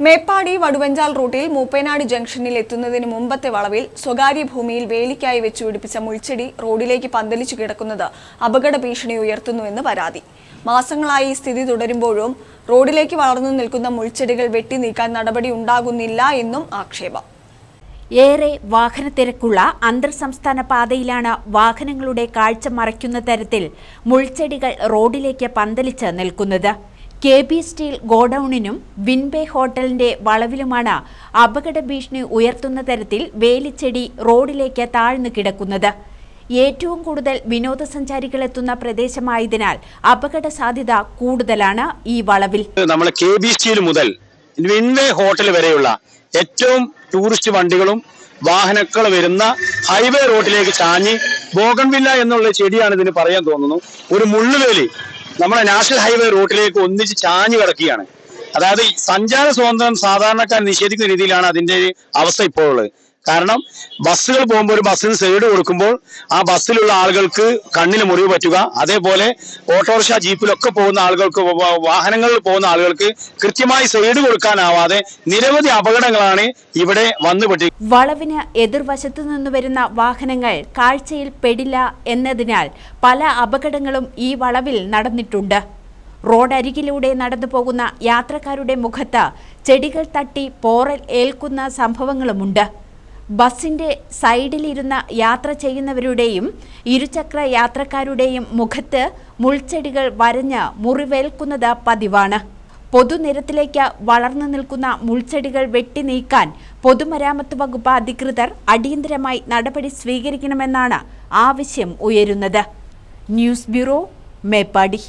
മേപ്പാടി വടുവഞ്ചാൽ റൂട്ടിൽ മൂപ്പേനാട് ജംഗ്ഷനിൽ എത്തുന്നതിന് മുമ്പത്തെ വളവിൽ സ്വകാര്യ ഭൂമിയിൽ വേലിക്കായി വെച്ചുപിടിപ്പിച്ച മുൾച്ചെടി റോഡിലേക്ക് പന്തലിച്ചു കിടക്കുന്നത് അപകട ഭീഷണി ഉയർത്തുന്നുവെന്ന് പരാതി. മാസങ്ങളായി സ്ഥിതി തുടരുമ്പോഴും റോഡിലേക്ക് വളർന്നു നിൽക്കുന്ന മുൾച്ചെടികൾ വെട്ടി നീക്കാൻ നടപടി ഉണ്ടാകുന്നില്ല എന്നും ആക്ഷേപം. ഏറെ വാഹന തിരക്കുള്ള അന്തർ സംസ്ഥാന പാതയിലാണ് വാഹനങ്ങളുടെ കാഴ്ച മറയ്ക്കുന്ന തരത്തിൽ മുൾച്ചെടികൾ റോഡിലേക്ക് പന്തലിച്ച് നിൽക്കുന്നത്. കെ ബി സ്റ്റീൽ ഗോഡൌണിനും വിൻബേ ഹോട്ടലിന്റെ വളവിലുമാണ് അപകട ഭീഷണി ഉയർത്തുന്ന തരത്തിൽ വേലിച്ചെടി റോഡിലേക്ക് താഴ്ന്നു കിടക്കുന്നത്. ഏറ്റവും കൂടുതൽ വിനോദസഞ്ചാരികൾ എത്തുന്ന പ്രദേശമായതിനാൽ അപകട സാധ്യത കൂടുതലാണ് ഈ വളവിൽ. നമ്മൾ കെ ബി സ്റ്റീൽ മുതൽ വിൻവേ ഹോട്ടൽ വരെയുള്ള ഏറ്റവും ടൂറിസ്റ്റ് വണ്ടികളും വാഹനങ്ങൾ വരുന്ന ഹൈവേ റോഡിലേക്ക് ചാഞ്ഞ് ബോഗൺവില്ല എന്നുള്ള ചെടിയാണ് ഇതിന് പറയാൻ തോന്നുന്നു. ഒരു മുള്ളുവേലി നമ്മുടെ നാഷണൽ ഹൈവേ റൂട്ടിലേക്ക് ഒന്നിച്ച് ചാഞ്ഞു കിടക്കുകയാണ്. അതായത് സഞ്ചാര സ്വാതന്ത്ര്യം സാധാരണക്കാർ നിഷേധിക്കുന്ന രീതിയിലാണ് അതിന്റെ അവസ്ഥ ഇപ്പോൾ ഉള്ളത് കാരണം ബസ്സുകൾ പോകുമ്പോൾ ഒരു ബസ്സിന് സൈഡ് കൊടുക്കുമ്പോൾ ആ ബസ്സിലുള്ള ആളുകൾക്ക് കണ്ണിന് മുറിവ് പറ്റുക. അതേപോലെ ഓട്ടോറിക്ഷ ജീപ്പിലൊക്കെ പോകുന്ന ആളുകൾക്ക് വാഹനങ്ങളിൽ പോകുന്ന ആളുകൾക്ക് കൃത്യമായി സൈഡ് കൊടുക്കാനാവാതെ നിരവധി അപകടങ്ങളാണ് ഇവിടെ വന്നുപെട്ടി വളവിന് എതിർവശത്തു നിന്ന് വരുന്ന വാഹനങ്ങൾ കാഴ്ചയിൽ പെടില്ല എന്നതിനാൽ പല അപകടങ്ങളും ഈ വളവിൽ നടന്നിട്ടുണ്ട്. റോഡരികിലൂടെ നടന്നു പോകുന്ന യാത്രക്കാരുടെ മുഖത്ത് ചെടികൾ തട്ടി പോറൽ ഏൽക്കുന്ന സംഭവങ്ങളുമുണ്ട്. ബസിന്റെ സൈഡിലിരുന്ന യാത്ര ചെയ്യുന്നവരുടെയും ഇരുചക്ര യാത്രക്കാരുടെയും മുഖത്ത് മുൾച്ചെടികൾ വരഞ്ഞ് മുറിവേൽക്കുന്നത് പതിവാണ്. പൊതുനിരത്തിലേക്ക് വളർന്നു നിൽക്കുന്ന മുൾച്ചെടികൾ വെട്ടി നീക്കാൻ പൊതുമരാമത്ത് വകുപ്പ് അധികൃതർ അടിയന്തരമായി നടപടി സ്വീകരിക്കണമെന്നാണ് ആവശ്യം ഉയരുന്നത്. News bureau Meppadi.